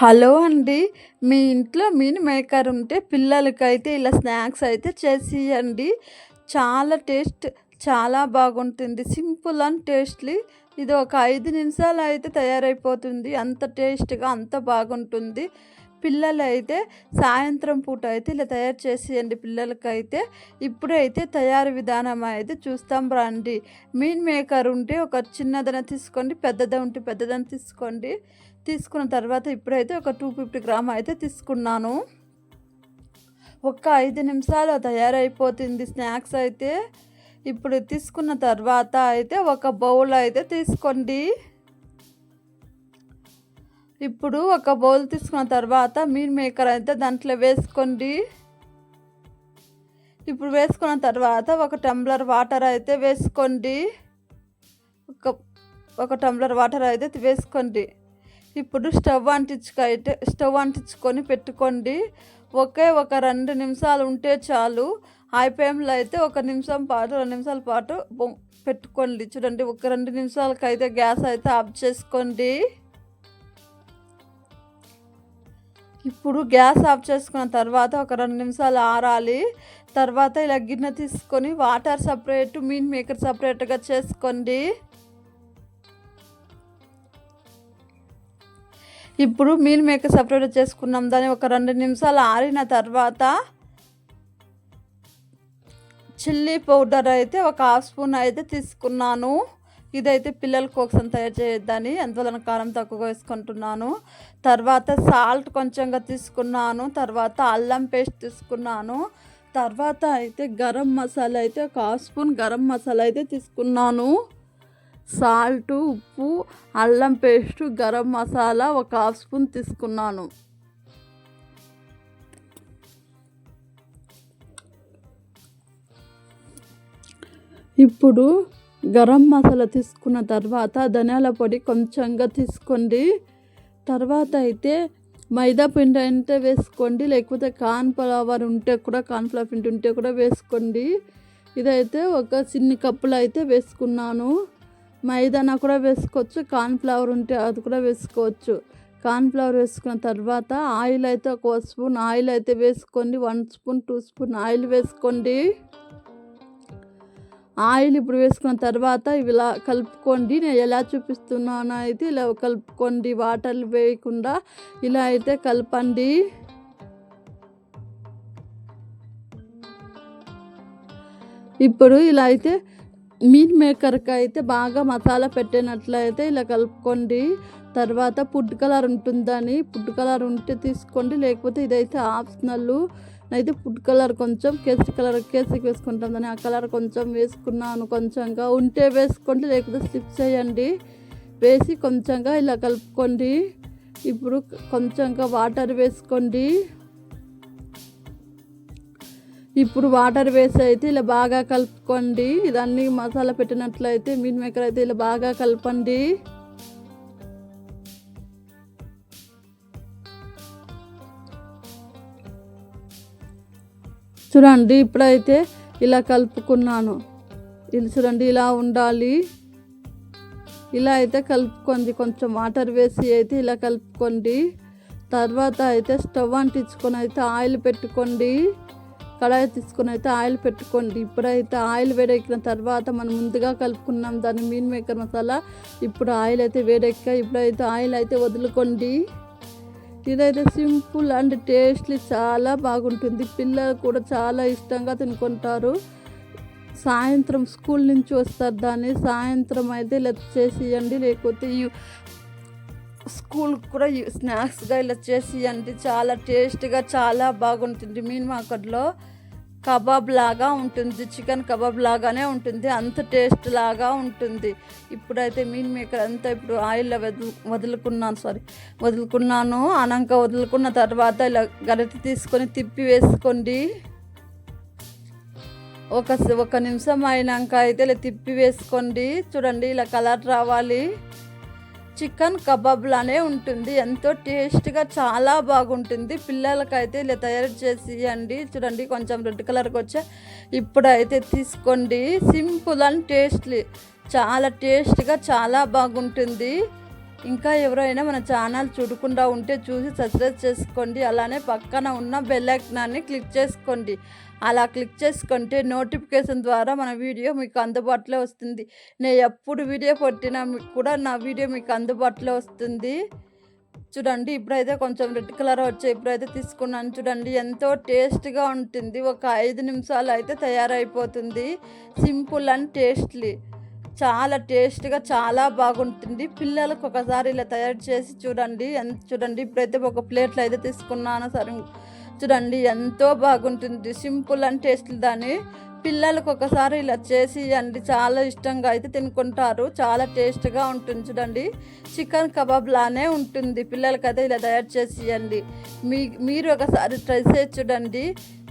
Hello అండి. మీ ఇంట్లో meal maker ఉంటే పిల్లలకైతే ఇలా స్నాక్స్ అయితే చేసియండి. చాలా టేస్ట్ చాలా బాగుంటుంది. Simple and tasty. ఇది ఒక ఐదు నిమిషాలు అయితే తయారైపోతుంది. అంత టేస్ట్గా అంత బాగుంటుంది. పిల్లలు అయితే సాయంత్రం పూట అయితే ఇలా తయారు చేసేయండి పిల్లలకైతే. ఇప్పుడైతే తయారు విధానం అయితే చూస్తాం రండి. మీన్ మేకర్ ఉంటే ఒక చిన్నదన తీసుకోండి పెద్దది ఉంటే పెద్దదని తీసుకోండి. తీసుకున్న తర్వాత ఇప్పుడైతే ఒక టూ ఫిఫ్టీ గ్రామ్ అయితే తీసుకున్నాను. ఒక ఐదు నిమిషాలు తయారైపోతుంది స్నాక్స్ అయితే. ఇప్పుడు తీసుకున్న తర్వాత అయితే ఒక బౌల్ అయితే తీసుకోండి. ఇప్పుడు ఒక బౌల్ తీసుకున్న తర్వాత మీల్ మేకర్ అయితే దాంట్లో వేసుకోండి. ఇప్పుడు వేసుకున్న తర్వాత ఒక టంబ్లర్ వాటర్ అయితే వేసుకోండి. ఒక ఒక టంబ్లర్ వాటర్ అయితే వేసుకోండి. ఇప్పుడు స్టవ్ అంటించుకైతే స్టవ్ అంటించుకొని పెట్టుకోండి. ఒకే ఒక రెండు నిమిషాలు ఉంటే చాలు. హై అయితే ఒక నిమిషం పాటు రెండు నిమిషాల పాటు పెట్టుకోండి. చూడండి ఒక రెండు నిమిషాలకైతే గ్యాస్ అయితే ఆఫ్ చేసుకోండి. ఇప్పుడు గ్యాస్ ఆఫ్ చేసుకున్న తర్వాత ఒక రెండు నిమిషాలు ఆరాలి. తర్వాత ఇలా గిన్నె తీసుకొని వాటర్ సపరేట్ మీన్ మేకర్ సపరేట్గా చేసుకోండి. ఇప్పుడు మీల్ మేకర్ సపరేట్ చేసుకున్నాం. దాన్ని ఒక రెండు నిమిషాలు ఆరిన తర్వాత చిల్లీ పౌడర్ అయితే ఒక హాఫ్ స్పూన్ అయితే తీసుకున్నాను. ఇదైతే పిల్లల కోసం తయారు చేయొద్దని అందువలన కారం తక్కువగా వేసుకుంటున్నాను. తర్వాత సాల్ట్ కొంచెంగా తీసుకున్నాను. తర్వాత అల్లం పేస్ట్ తీసుకున్నాను. తర్వాత అయితే గరం మసాలా అయితే ఒక హాఫ్ స్పూన్ గరం మసాలా అయితే తీసుకున్నాను. సాల్ట్ ఉప్పు అల్లం పేస్టు గరం మసాలా ఒక హాఫ్ స్పూన్ తీసుకున్నాను. ఇప్పుడు గరం మసాలా తీసుకున్న తర్వాత ధనియాల పొడి కొంచెంగా తీసుకోండి. తర్వాత అయితే మైదా పిండి అంటే వేసుకోండి లేకపోతే కార్న్ ఫ్లవర్ ఉంటే కూడా కార్న్ ఫ్లవర్ పిండి ఉంటే కూడా వేసుకోండి. ఇదైతే ఒక చిన్ని కప్పులు అయితే వేసుకున్నాను. మైదానా కూడా వేసుకోవచ్చు కార్న్ఫ్లవర్ ఉంటే అది కూడా వేసుకోవచ్చు. కార్న్ఫ్లవర్ వేసుకున్న తర్వాత ఆయిల్ అయితే ఒక స్పూన్ ఆయిల్ అయితే వేసుకోండి one spoon two spoon oil వేసుకోండి. ఆయిల్ ఇప్పుడు వేసుకున్న తర్వాత ఇలా కలుపుకోండి. నేను ఎలా చూపిస్తున్నానో అయితే ఇలా కలుపుకోండి వాటర్లు వేయకుండా ఇలా అయితే కలపండి. ఇప్పుడు ఇలా అయితే మీట్ మేకర్కి అయితే బాగా మసాలా పెట్టినట్లయితే ఇలా కలుపుకోండి. తర్వాత ఫుడ్ కలర్ ఉంటుందని ఫుడ్ కలర్ ఉంటే తీసుకోండి. లేకపోతే ఇదైతే ఆప్షనల్. అయితే ఫుడ్ కలర్ కొంచెం కేసరి కలర్ కేసరికి వేసుకుంటాం దాన్ని ఆ కలర్ కొంచెం వేసుకున్నాను కొంచెంగా. ఉంటే వేసుకోండి లేకపోతే స్లిప్ చేయండి. వేసి కొంచెంగా ఇలా కలుపుకోండి. ఇప్పుడు కొంచెంగా వాటర్ వేసుకోండి. ఇప్పుడు వాటర్ వేసి అయితే ఇలా బాగా కలుపుకోండి. ఇదన్నీ మసాలా పెట్టినట్లయితే మీన్ మేకర్ అయితే ఇలా బాగా కలపండి. చూడండి ఇప్పుడైతే ఇలా కలుపుకున్నాను. ఇది చూడండి ఇలా ఉండాలి. ఇలా అయితే కలుపుకోండి. కొంచెం వాటర్ వేసి అయితే ఇలా కలుపుకోండి. తర్వాత అయితే స్టవ్ అంటించుకొని అయితే ఆయిల్ పెట్టుకోండి. కడాయి తీసుకొని అయితే ఆయిల్ పెట్టుకోండి. ఇప్పుడైతే ఆయిల్ వేడెక్కిన తర్వాత మనం ముందుగా కలుపుకున్నాం దాన్ని మీన్ మేకర్ మసాలా. ఇప్పుడు ఆయిల్ అయితే వేడెక్క ఇప్పుడైతే ఆయిల్ అయితే వదులుకోండి. ఇదైతే సింపుల్ అండ్ టేస్ట్లీ చాలా బాగుంటుంది. పిల్లలు కూడా చాలా ఇష్టంగా తినుకుంటారు. సాయంత్రం స్కూల్ నుంచి వస్తారు దాన్ని. సాయంత్రం అయితే ఇలా చేసి ఇవ్వండి లేకపోతే స్కూల్ కూడా స్నాక్స్గా ఇలా చేసి అంటే చాలా టేస్ట్గా చాలా బాగుంటుంది. మీన్ మాకట్లో కబాబ్ లాగా ఉంటుంది చికెన్ కబాబ్ లాగానే ఉంటుంది అంత టేస్ట్ లాగా ఉంటుంది. ఇప్పుడైతే మీన్ మేకర్ అంతా ఇప్పుడు ఆయిల్లో వదులు వదులుకున్నాను సారీ వదులుకున్నాను అనంక వదులుకున్న తర్వాత ఇలా గరిటె తీసుకొని తిప్పి వేసుకోండి. ఒక ఒక నిమిషం అయినాక అయితే ఇలా తిప్పి వేసుకోండి. చూడండి ఇలా కలర్ రావాలి. చికెన్ కబాబ్లానే ఉంటుంది. ఎంతో టేస్ట్గా చాలా బాగుంటుంది. పిల్లలకైతే ఇలా తయారు చేసి ఇవ్వండి చూడండి కొంచెం రెడ్ కలర్కి వచ్చా. ఇప్పుడైతే తీసుకోండి. Simple and tasty. చాలా టేస్ట్గా చాలా బాగుంటుంది. ఇంకా ఎవరైనా మన ఛానల్ చూడకుండా ఉంటే చూసి సబ్స్క్రైబ్ చేసుకోండి. అలానే పక్కన ఉన్న బెల్ ఐకాన్ని క్లిక్ చేసుకోండి. అలా క్లిక్ చేసుకుంటే నోటిఫికేషన్ ద్వారా మన వీడియో మీకు అందుబాటులో వస్తుంది. నేను ఎప్పుడు వీడియో పెట్టినా మీకు కూడా నా వీడియో మీకు అందుబాటులో వస్తుంది. చూడండి ఇప్పుడైతే కొంచెం రెడ్ కలర్ వచ్చే ఇప్పుడైతే తీసుకున్నాను. చూడండి ఎంతో టేస్ట్గా ఉంటుంది. ఒక ఐదు నిమిషాలు అయితే తయారైపోతుంది. Simple and tasty. చాలా టేస్ట్గా చాలా బాగుంటుంది. పిల్లలకు ఒకసారి ఇలా తయారు చేసి చూడండి ఎంత చూడండి. ఇప్పుడైతే ఒక ప్లేట్లో అయితే తీసుకున్నాను సరే. చూడండి ఎంతో బాగుంటుంది. సింపుల్ అండ్ టేస్ట్ దాన్ని. పిల్లలకు ఒకసారి ఇలా చేసి అండి. చాలా ఇష్టంగా అయితే తినుకుంటారు. చాలా టేస్ట్గా ఉంటుంది చూడండి. చికెన్ కబాబ్ లానే ఉంటుంది. పిల్లలకైతే ఇలా తయారు చేసి ఇవ్వండి మీ మీరు ఒకసారి ట్రై చేసి చూడండి.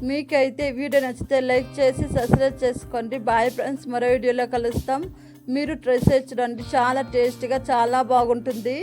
మీకైతే వీడియో నచ్చితే లైక్ చేసి సబ్స్క్రైబ్ చేసుకోండి. Bye friends. మరో వీడియోలో కలుస్తాం. మీరు ట్రై చేయడానికి చాలా టేస్టీగా చాలా బాగుంటుంది.